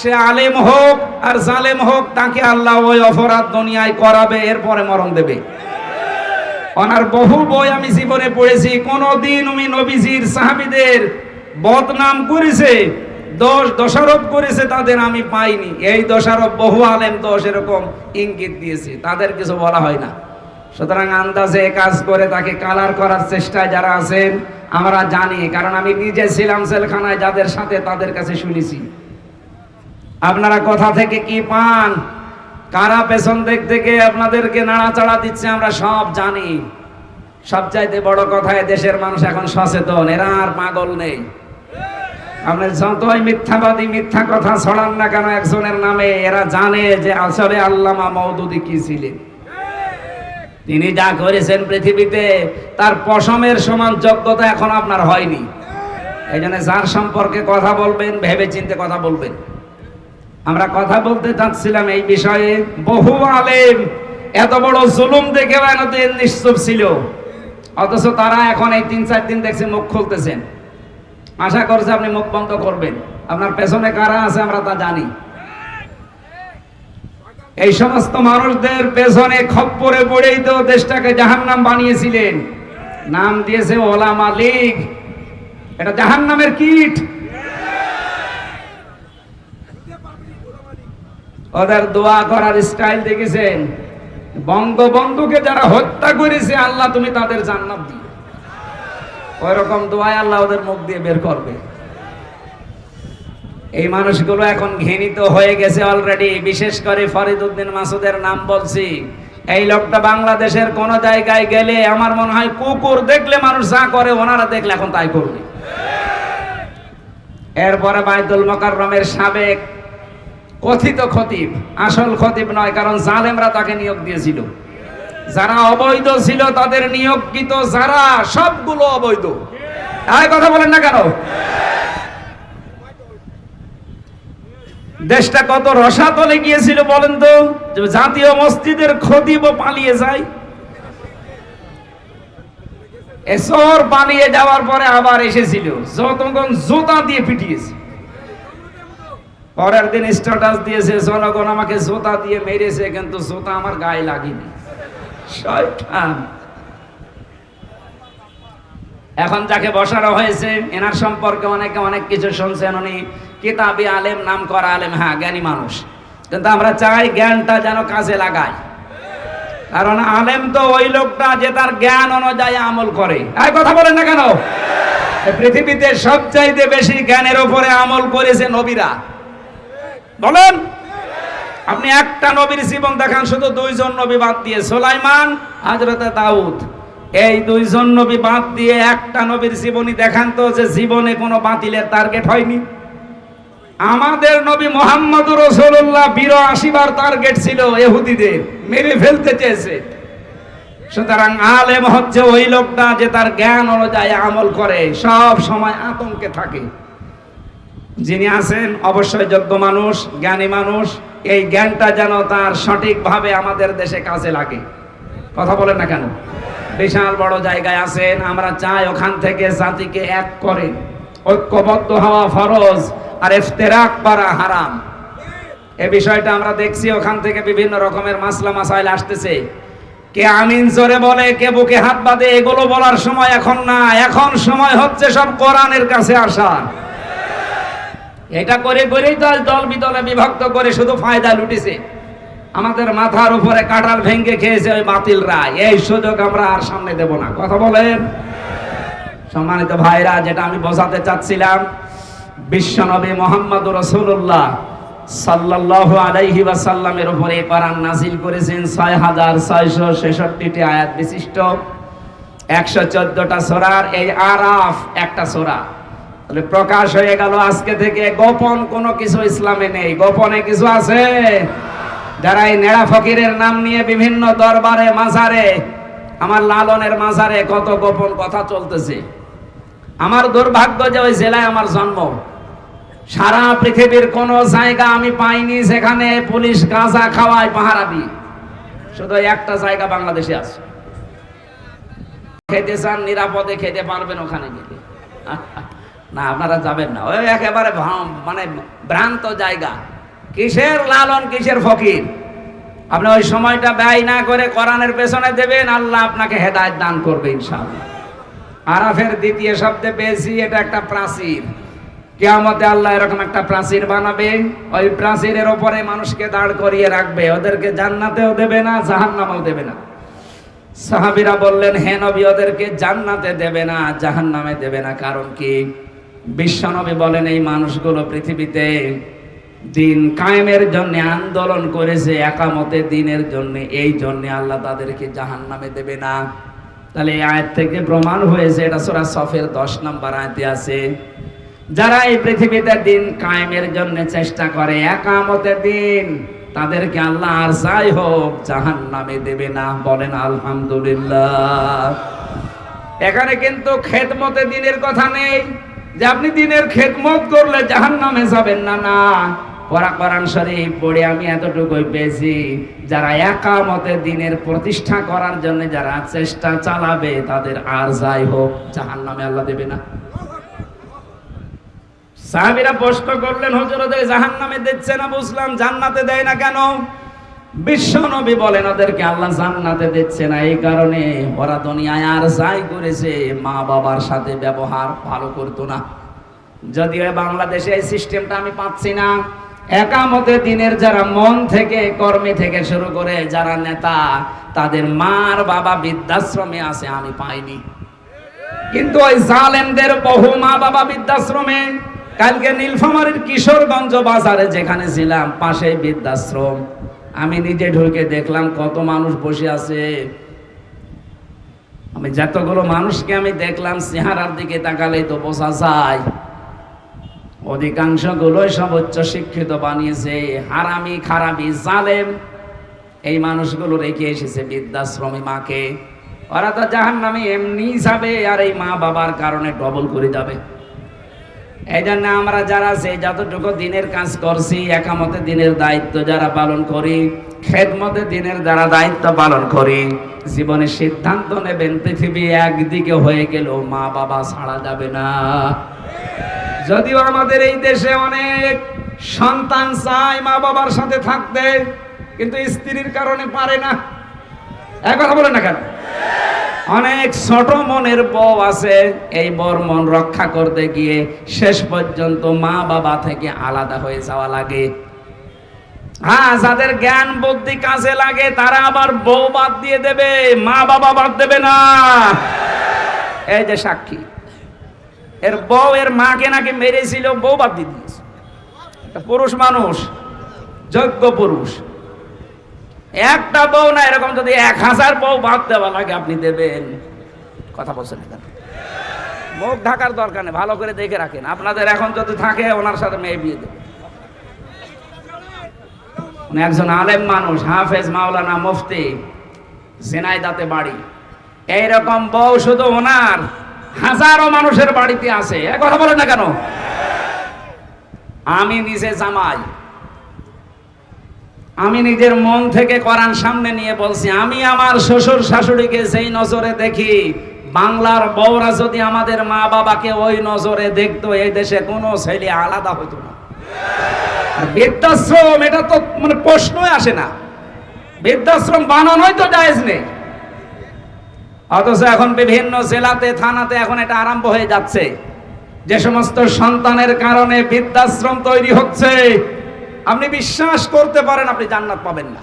সে আলেম হোক আর জালেম হোক, তাকে আল্লাহ ওই অপরাধ দুনিয়ায় করাবে, এরপরে মরণ দেবে। ওনার বহু বই আমি জীবনে পড়েছি। কোনদিন উনি নবীজির সাহাবিদের বদনাম করেছে, দোষ, দোষারোপ করেছে, তাদের আমি পাইনি। এই দোষারোপ বহু আলেম দোষ এরকম ইঙ্গিত দিয়েছে, তাদের কিছু বলা হয় না। সুতরাং আন্দাজে কাজ করে তাকে কালার করার চেষ্টায় যারা আছেন, আমরা জানি, কারণ আমি নিজে ছিলাম জেলখানায়, যাদের সাথে তাদের কাছে শুনেছি। আপনারা কথা থেকে কি পান? কারা পেছন দিক থেকে আপনাদেরকে নাড়াচাড়া দিচ্ছে আমরা সব জানি। সবচাইতে বড় কথা দেশের মানুষ এখন সচেতন, এরা আর পাগল নেই। আপনি যতই মিথ্যাবাদী, মিথ্যা কথা ছড়ান না কেন, একজনের নামে এরা জানে যে আসলে আল্লামা মওদুদি কি ছিলেন। তিনি যা করেছেন পৃথিবীতে, তার পশমের সমান যোগ্যতা এখন আপনার হয়নি। এই জন্য যার সম্পর্কে কথা বলবেন ভেবে চিন্তে কথা বলবেন। আমরা কথা বলতে চাচ্ছিলাম এই বিষয়ে। বহু আলেম এত বড় জুলুম দেখে এতদিন নিশ্চুপ ছিল। অথচ তারা এখন এই তিন চার দিন দেখছে মুখ খুলতেছেন। আশা করছে আপনি মুখ বন্ধ করবেন। আপনার পেছনে কারা আছে আমরা তা জানি। এই সমস্ত মানুষদের পেছনে খপ্পরে পড়েই তো দেশটাকে জাহান্নাম বানিয়েছিলেন। নাম দিয়েছে ওলামা লীগ। এটা জাহান্নামের কীট। ওদের দোয়া করার স্টাইল দেখেছেন? বঙ্গবন্ধুকে যারা হত্যা করেছে, আল্লাহ তুমি তাদের জান্নাত দিও। ওই রকম দোয়ায় আল্লাহ ওদের মুখ দিয়ে বের করবে। এই মানুষগুলো এখন ঘৃণিত হয়ে গেছে অলরেডি বিশেষ করে ফরিদউদ্দিন মাসুদের নাম বলছি। এই লোকটা বাংলাদেশের কোন জায়গায় গেলে আমার মনে হয় কুকুর দেখলে মানুষ যা করে, ওনারা দেখলে এখন তাই করবে। এরপরে বাইতুল মোকাররমের সাবেক কথিত খতিব, আসল খতিব নয়, কারণ জালেমরা তাকে নিয়োগ দিয়েছিল। যারা অবৈধ ছিল তাদের নিয়োগকৃত যারা, সবগুলো অবৈধ। আর কথা বলেন না কেন? দেশটা কত রসাতলে গিয়েছিল বলেন তো জাতীয় মসজিদের খতিব পালিয়ে যায়। এসর পালিয়ে যাওয়ার পরে আবার এসেছিল, যতক্ষণ জোতা দিয়ে পিটিয়েছে। পরের দিন স্ট্যাটাস দিয়েছে, জনগণ আমাকে জোতা দিয়ে মেরেছে, কিন্তু জোতা আমার গায়ে লাগেনি। শয়তান। এখন যাকে বসানো হয়েছে, এনার সম্পর্কে অনেকে অনেক কিছু শুনছেন উনি। কিতাবি আলেম নাম করা আলেম হ্যাঁ জ্ঞানী মানুষ। কিন্তু আমরা চাই জ্ঞানটা যেন কাজে লাগায়। কারণ আলেম তো ওই লোকটা যে তার জ্ঞান অনুযায়ী আমল করে। আর কথা বলেন না কেন? পৃথিবীতে সবচাইতে বেশি জ্ঞানের উপরে আমল করেছে নবীরা। বলেন। আপনি একটা নবীর জীবন দেখান, শুধু দুইজন নবী বাদ দিয়ে। সোলাইমান হাজরতে দাউদ। এই দুইজন নবী বাদ দিয়ে একটা নবীর জীবনী দেখান তো যে জীবনে কোনো বাতিলের টার্গেট হয়নি। আমাদের নবী মোহাম্মদ রসুল্লাহ বার টার্গেট ছিল এহুদিদের মেরে ফেলতে চেয়েছে। সুতরাং আলেম হচ্ছে ওই লোকটা যে তার জ্ঞান অনুযায়ী আমল করে, সব সময় আতঙ্কে থাকে। যিনি আছেন অবশ্যই যোগ্য মানুষ, জ্ঞানী মানুষ, এই জ্ঞানটা যেন তার সঠিকভাবে আমাদের দেশে কাজে লাগে। কথা বলেন না কেন? বিশাল বড় জায়গায় আছেন, আমরা চাই ওখান থেকে জাতিকে এক করে। ঐক্যবদ্ধ হওয়া ফরজ আর ইফতেরাক করা হারাম। এ বিষয়টা আমরা দেখছি ওখান থেকে বিভিন্ন রকমের মাসলা মাসাইল আসতেছে। কে আমিন জোরে বলে, কে বুকে হাত বাঁধে, এগুলো বলার সময় এখন না, এখন সময় হচ্ছে সব কোরআনের কাছে আসার। এটা করে করেই তো আজ দল বিদলে বিভক্ত করে শুধু ফায়দা লুটেছে। আমাদের মাথার উপরে কাঁঠাল ভেঙ্গে খেয়েছে ওই বাতিলরা এই সুযোগ আমরা আর সামনে দেব না। কথা বলেন? সম্মানিত ভাইরা, যেটা আমি বোঝাতে চাচ্ছিলাম, বিশ্বনবী মোহাম্মদ রসুল্লাহ সাল্লাল্লাহু আলাইহি ওয়াসাল্লামের উপরে কোরআন নাজিল করেছেন ছয় হাজার ছয়শো ছেষট্টিটি আয়াত বিশিষ্ট। একশো চোদ্দটা সোরার, এই আরাফ একটা সোরা। তাহলে প্রকাশ হয়ে গেল আজকে থেকে। গোপন কোনো কিছু ইসলামে নেই। গোপনে কিছু আছে? যারা এই নেড়া ফকিরের নাম নিয়ে বিভিন্ন দরবারে, মাজারে, আমার লালনের মাজারে কত গোপন কথা চলতেছে। আমার দুর্ভাগ্য যে ওই জেলায় আমার জন্ম। সারা পৃথিবীর কোন জায়গা আমি পাইনি সেখানে পুলিশ গাঁজা খাওয়ায় পাহারা দিয়ে শুধু একটা জায়গা বাংলাদেশে আছে। খেতে চান, নিরাপদে খেতে পারবেন ওখানে গেলে না, আপনারা যাবেন না। ওই একেবারে মানে ভ্রান্ত জায়গা। কিসের লালন, কিসের ফকির? আপনি ওই সময়টা ব্যয় না করে কোরআনের পেছনে দেবেন, আল্লাহ আপনাকে হেদায়েত দান করবে ইনশাআল্লাহ। আরাফের দ্বিতীয় শব্দে পেয়েছি, এটা একটা প্রাচীর। কেয়ামতে আল্লাহ এরকম একটা প্রাচীর বানাবে। ওই প্রাচীরের ওপরে মানুষকে দাঁড় করিয়ে রাখবে। ওদেরকে জান্নাতেও দেবে না, জাহান্নামেও দেবে না। সাহাবিরা বললেন, হে নবী, ওদেরকে জান্নাতে দেবে না, জাহান্নামে দেবে না। কারণ কি? বিশ্বনবী বলেন, এই মানুষগুলো পৃথিবীতে দিন কায়েমের জন্য আন্দোলন করেছে, একামতে দিনের জন্য, এই জন্য আল্লাহ তাদেরকে জাহান্নামে দেবে না। তাহলে এই আয়াত থেকে প্রমাণ হয়েছে, এটা সূরা সফের দশ নম্বর আয়াতে আছে। যারা এই পৃথিবীতে দিন কায়েমের জন্য চেষ্টা করে, একামতের দিন, তাদেরকে আল্লাহ আর যাই হোক জাহান নামে দেবে না, বলেন আলহামদুলিল্লাহ। এখানে কিন্তু খেদমতে দিনের কথা নেই। যে আপনি দিনের খেদমত করলে জাহান নামে যাবেন না না। শরীফ পড়ে আমি এতটুকুই পেয়েছি। যারা একামতে দিনের প্রতিষ্ঠা করার জন্য যারা চেষ্টা চালাবে, তাদের আর যাই হোক জাহান নামে আল্লাহ দেবে না। সাহাবিরা প্রশ্ন করলেন, হুজুর, ওদের জাহান নামে দিচ্ছে না বুঝলাম, জান্নাতে দেয় না কেন? বিশ্ব নবী বলেন, ওদেরকে আল্লাহ জান্নাতে দিচ্ছে না। এই কারণে ওরা দুনিয়ায় আর যাই করেছে, মা বাবার সাথে ব্যবহার ভালো করতো না। যদিও বাংলাদেশে এই সিস্টেমটা আমি পাচ্ছি না। একামতে দিনের যারা মন থেকে, কর্মী থেকে শুরু করে, যারা নেতা, তাদের মার বাবা বৃদ্ধাশ্রমে আছে, আমি পাইনি। কিন্তু ওই জালেমদের বহু মা বাবা বৃদ্ধাশ্রমে, কালকে নীলফামারীর কিশোরগঞ্জ বাজারে যেখানে ছিলাম পাশে বৃদ্ধাশ্রম। আমি নিজে ঢুকে দেখলাম কত মানুষ বসে আছে। আমি যতগুলো মানুষকে আমি দেখলাম, চেহারার দিকে তাকালেই তো বোঝা যায়। অধিকাংশ গুলোই সব উচ্চ শিক্ষিত বানিয়েছে, হারামি খারামি, জালেম। এই মানুষগুলো রেখে এসেছে বৃদ্ধাশ্রমী মাকে। ওরা তো জাহান নামে এমনি যাবে, আর এই মা বাবার কারণে ডবল করে যাবে। এই জন্য আমরা যারা সেই যতটুকু দিনের কাজ করছি, একামতে দিনের দায়িত্ব যারা পালন করি, খেদমতে দিনের যারা দায়িত্ব পালন করি, জীবনে সিদ্ধান্ত নেবেন, পৃথিবী একদিকে হয়ে গেল মা বাবা ছাড়া যাবে না। যদিও আমাদের এই দেশে অনেক সন্তান চায় মা বাবার সাথে থাকতে, কিন্তু স্ত্রীর কারণে পারে না। এক কথা বলেন না কেন? অনেক ছোট মনের বউ আছে, এই বর মন রক্ষা করতে গিয়ে শেষ পর্যন্ত মা বাবা থেকে আলাদা হয়ে যাওয়া লাগে। হ্যাঁ যাদের জ্ঞান বুদ্ধি কাজে লাগে, তারা আবার বউ বাদ দিয়ে দেবে, মা বাবা বাদ দেবে না। এই যে সাক্ষী, এর বউ এর মাকে নাকি মেরেছিল, বউ বাদ দিয়ে দিয়েছে। পুরুষ মানুষ, যোগ্য পুরুষ। একটা বউ না, এরকম যদি এক হাজার বউ বাদ দেওয়া লাগে, আপনি দেবেন। কথা বলছেন না কেন? মুখ ঢাকার দরকার নেই, ভালো করে দেখে রাখেন। আপনাদের এখন যদি থাকে, ওনার সাথে মেয়ে বিয়ে দেবে। উনি একজন আলেম মানুষ, হাফেজ মাওলানা মুফতি জেনাইদাতে বাড়ি। এইরকম বউ শুধু ওনার, হাজারো মানুষের বাড়িতে আছে। কথা বলেন না কেন? আমি নিজে জামাই। আমি নিজের মন থেকে করান সামনে নিয়ে বলছি, আমি আমার শ্বশুর শাশুড়িকে যেই নজরে দেখি, বাংলার বউরা যদি আমাদের মা বাবাকে ওই নজরে দেখতো, এই দেশে কোনো ছেলে আলাদা হতো না। বৃদ্ধাশ্রম, এটা তো মানে প্রশ্নই আসে না। বৃদ্ধাশ্রম বানানোই তো জায়েজ নেই। অথচ এখন বিভিন্ন জেলাতে, থানাতে এখন এটা আরম্ভ হয়ে যাচ্ছে। যে সমস্ত সন্তানের কারণে বৃদ্ধাশ্রম তৈরি হচ্ছে আপনি বিশ্বাস করতে পারেন, আপনি জান্নাত পাবেন না।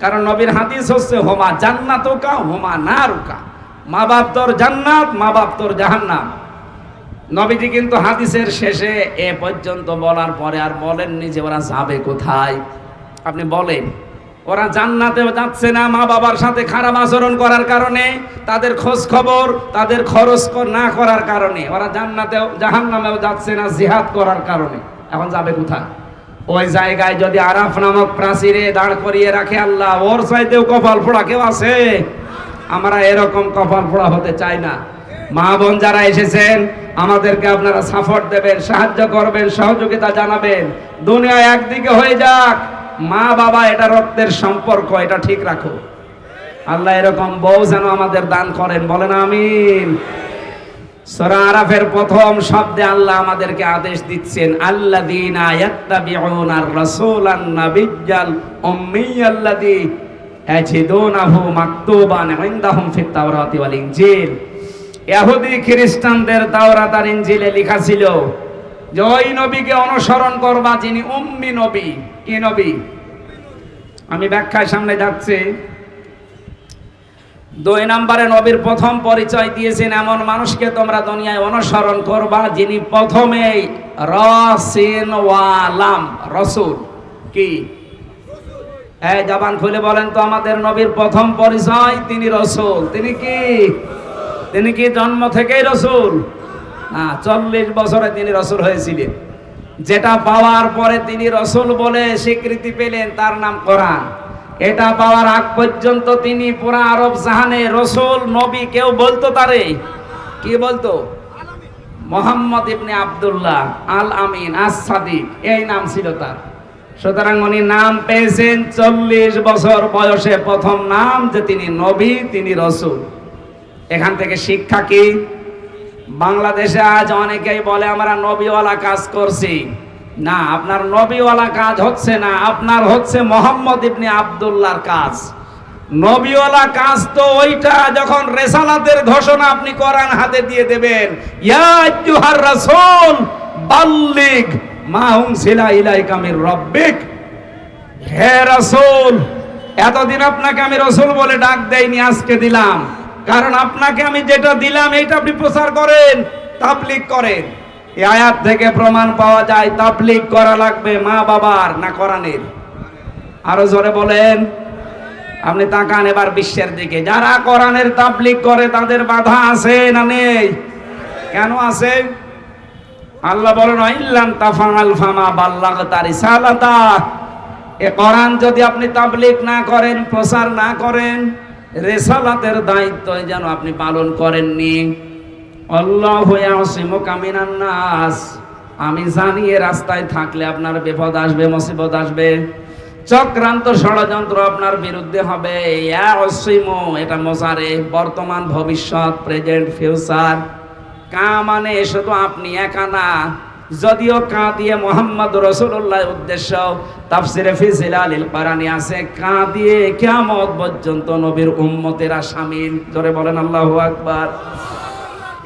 কারণ নবীর হাদিস হচ্ছে, হোমা জান্নাতুকা, হোমা না রুকা মা বাপ তোর জান্নাত, মা বাপ তোর জাহান্নাম। নবীজি কিন্তু হাদিসের শেষে এ পর্যন্ত বলার পরে আর বলেননি যে ওরা যাবে কোথায়। আপনি বলেন, ওরা জান্নাতেও যাচ্ছে না, মা বাবার সাথে খারাপ আচরণ করার কারণে, তাদের খোঁজ খবর, তাদের খরচ না করার কারণে, ওরা জান্নাতেও, জাহান্নামেও যাচ্ছে না, জিহাদ করার কারণে। এখন যাবে কোথায়? ওই জায়গায় যদি আরাফ নামক প্রাচীরে দাঁড় করিয়ে রাখে আল্লাহ, ওর চাইতেও কপাল ফোড়া কেউ আছে? আমরা এরকম কপাল ফোড়া হতে চাই না। মা বোন যারা এসেছেন, আমাদেরকে আপনারা সাপোর্ট দেবেন, সাহায্য করবেন, সহযোগিতা জানাবেন। দুনিয়া একদিকে হয়ে যাক, মা বাবা এটা রক্তের সম্পর্ক, এটা ঠিক রাখো আল্লাহ এরকম বউ যেন আমাদের দান করেন, বলেন আমিন। সূরা আরাফের প্রথম শব্দে আল্লাহ আমাদেরকে আদেশ দিচ্ছেন রাসূলান উম্মিয়াল্লাযী ইয়াজিদুনাহু মাকতুবান ইনদাহুম ফিত তাওরাতি ওয়াল ইহুদি খ্রিস্টানদের তাওরাত আর ইনজিলে লেখা ছিল, যে ওই নবীকে অনুসরণ করবা যিনি উম্মি নবী। কি নবী? আমি ব্যাখ্যায় সামনে যাচ্ছি। দুই নম্বরে নবীর প্রথম পরিচয় দিয়েছেন এমন মানুষকে তোমরা দুনিয়ায় অনুসরণ করবা যিনি প্রথমে রসিন ওয়ালাম রসুল। কি? এই জবান খুলে বলেন তো আমাদের নবীর প্রথম পরিচয়, তিনি রসুল। তিনি কি? তিনি কি জন্ম থেকেই রসুল? না, চল্লিশ বছরে তিনি রসুল হয়েছিলেন। যেটা পাওয়ার পরে তিনি রসুল বলে স্বীকৃতি পেলেন, তার নাম কোরআন। এটা পাওয়ার আগ পর্যন্ত তিনি পুরা আরব জাহানে রসুল, নবী কেউ বলতো তারে? কি বলতো? মোহাম্মদ ইবনে আব্দুল্লাহ আল আমিন আস সাদিক এই নাম ছিল তার। সুতরাং উনি নাম পেয়েছেন চল্লিশ বছর বয়সে প্রথম নাম যে তিনি নবী, তিনি রসুল। এখান থেকে শিক্ষা কি? বাংলাদেশে আজ অনেকেই বলে, আমরা নবীওয়ালা কাজ করছি। না, আপনার নবীওয়ালা কাজ হচ্ছে না, আপনার হচ্ছে মোহাম্মদ ইবনে আব্দুল্লাহর কাজ। নবীওয়ালা কাজ তো ওইটা, যখন রেসালাতের ঘোষণা আপনি কোরআন হাতে দিয়ে দেবেন, ইয়া আইয়ুহার রাসূল, বাল্লিগ মা উনসিলা ইলাইকা মির রাব্বিক। হে রাসূল, এতদিন আপনাকে আমি রসুল বলে ডাক দেইনি, আজকে দিলাম। কারণ আপনাকে আমি যেটা দিলাম এটা আপনি প্রচার করেন, তাবলিগ করেন। এই আয়াত থেকে প্রমাণ পাওয়া যায়, তাবলিগ করা লাগবে মা বাবার, না কোরআনের। আরও জোরে বলেন। আপনি তাকান এবার বিশ্বের দিকে। যারা কোরআনের তাবলিগ করে, তাদের বাধা আছে না নেই? কেন আছে? আল্লাহ বলেন ইল্লাম তাফাল ফামা বাল্লাগ তার ইসালাতা এ কোরআন যদি আপনি তাবলিগ না করেন, প্রচার না করেন, রেসালাতের দায়িত্ব যেন আপনি পালন করেননি। আমি জানি এ রাস্তায় থাকলে আপনার বিপদ আসবে, মুসিবত আসবে। চক্রান্ত ষড়যন্ত্র আপনার বিরুদ্ধে হবে। এটা মজারে বর্তমান ভবিষ্যৎ, প্রেজেন্ট, ফিউচার। কা মানে শুধু আপনি একা না, যদিও কা দিয়ে মোহাম্মদ রসুল্লাহ উদ্দেশ্য, তাফসিরে ফিজিল আলিল পারানি আছে, কা দিয়ে কিয়ামত পর্যন্ত নবীর উম্মতেরা শামিল। জোরে বলেন আল্লাহ আকবার।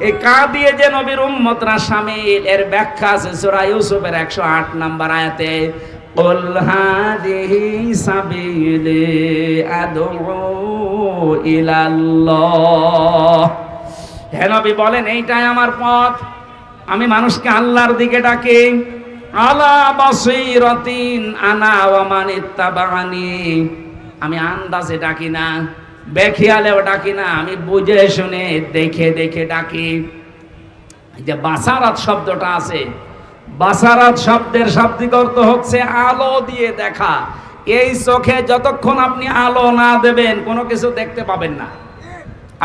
এই কা দিয়ে যে নবীর উম্মতরা শামিল এর ব্যাখ্যা আছে সূরা ইউসুফের 108 নাম্বার আয়াতে قل هذه سبيلي أدعو إلى الله হে নবী বলেন এইটাই আমার পথ আমি মানুষকে আল্লাহর দিকে ডাকি আলা বাসীরাতিন আনা ওয়া মান ইত্তাবানি আমি আন্দাজে ডাকি না বেখিয়ালেও ডাকি না, আমি বুঝে শুনে দেখে দেখে ডাকি। যে বাসারাত শব্দটা আছে, বাসারাত শব্দের শাব্দিক অর্থ হচ্ছে আলো দিয়ে দেখা। এই চোখে যতক্ষণ আপনি আলো না দেবেন, কোনো কিছু দেখতে পাবেন না।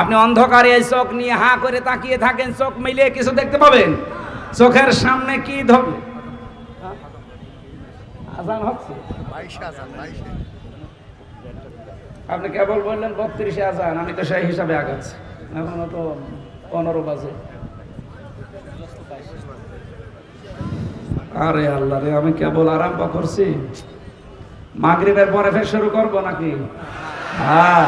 আপনি অন্ধকারে এই চোখ নিয়ে হা করে তাকিয়ে থাকেন, চোখ মিলিয়ে কিছু দেখতে পাবেন? চোখের সামনে কি ধরবে আজান হচ্ছে। আপনি কেবল বললেন বত্রিশে আজান, আমি তো সেই হিসাবে আগাচ্ছি। এখনও তো পনেরো বাজে। আরে আল্লাহ রে, আমি কেবল আরম্ভ করছি। মাগরিবের পরে ফের শুরু করব নাকি? হ্যাঁ।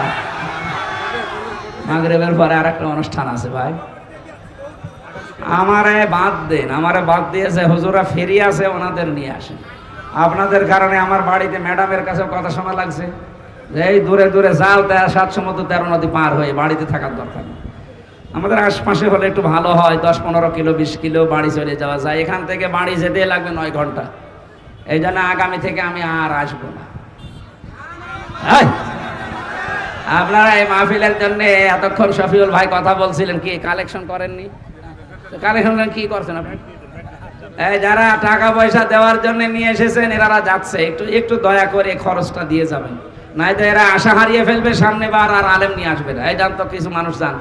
মাগরিবের পরে আর একটা অনুষ্ঠান আছে ভাই। আমারে বাদ দেন, আমারে বাদ দিয়েছে হুজুরা ফেরি আছে, ওনাদের নিয়ে আসেন। আপনাদের কারণে আমার বাড়িতে ম্যাডামের কাছে কথা শোনা লাগছে। এই দূরে দূরে যাও তা সাত সমুদ্র তেরো নদী পার হয়ে বাড়িতে থাকার দরকার আমাদের আশপাশে হলে একটু ভালো হয়, দশ পনেরো কিলো, বিশ কিলো বাড়ি চলে যাওয়া যায়। এখান থেকে বাড়ি যেতে লাগবে নয় ঘণ্টা। এই জন্য আগামী থেকে আমি আর আসব না। আপনারা এই মাহফিলের জন্য এতক্ষণ শফিউল ভাই কথা বলছিলেন, কি কালেকশন করেননি? কালেকশন কি করছেন আপনি? এই যারা টাকা পয়সা দেওয়ার জন্য নিয়ে এসেছেন এরা যাচ্ছে। একটু একটু দয়া করে খরচটা দিয়ে যাবেন। নাই তো এরা আশা হারিয়ে ফেলবে, সামনে বার আর আলেম নিয়ে আসবে না। এই জান তো কিছু মানুষ যান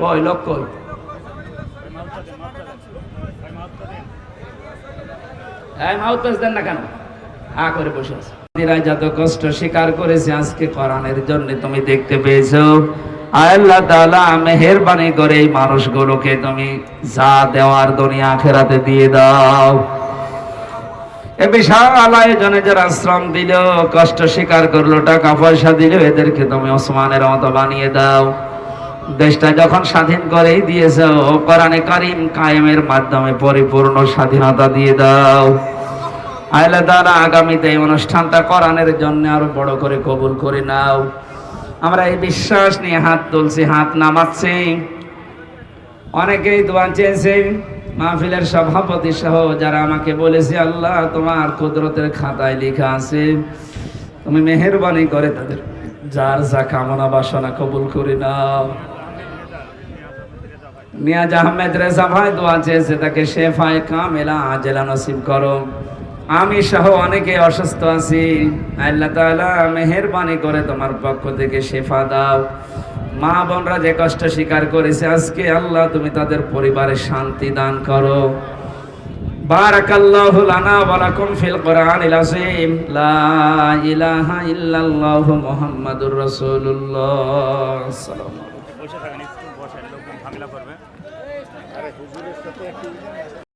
কই, লোক কই? দেন না কেন? করে বসে আছে। যত কষ্ট স্বীকার করেছে আজকে কোরআনের জন্য, তুমি দেখতে পেয়েছ। আল্লাহ তাআলা মেহেরবানি করে এই মানুষগুলোকে তুমি যা দেওয়ার দুনিয়া আখেরাতে দিয়ে দাও। বিশাল আয়োজনে যারা শ্রম দিল, কষ্ট স্বীকার করল, টাকা পয়সা দিল, এদেরকে তুমি ওসমানের মতো বানিয়ে দাও। দেশটা যখন স্বাধীন করেই দিয়েছ, কোরআনে কারিম কায়েমের মাধ্যমে পরিপূর্ণ স্বাধীনতা দিয়ে দাও। আইলে দ্বারা আগামীতে এই অনুষ্ঠানটা কোরআনের জন্য আরও বড় করে কবুল করে নাও। আমরা এই বিশ্বাস নিয়ে হাত তুলছি, হাত নামাচ্ছি। অনেকেই দোয়া চেয়েছে মাহফিলের সভাপতি সহ যারা আমাকে বলেছে, আল্লাহ, তোমার কুদরতের খাতায় লেখা আছে। তুমি মেহেরবানি করে তাদের যার যা কামনা বাসনা কবুল করে নাও। নিয়াজ আহমেদ রেজা ভাই দোয়া চেয়েছে, তাকে শেফায় কামেলা আজেলা নসিব করো। আমি সহ অনেকে অসুস্থ আছি। আল্লাহ তাআলা মেহেরবানি করে তোমার পক্ষ থেকে শেফা দাও। মা বোনরা যে কষ্ট স্বীকার করেছে, আজকে আল্লাহ তুমি তাদের পরিবারে শান্তি দান করো। বারাকাল্লাহু ফিল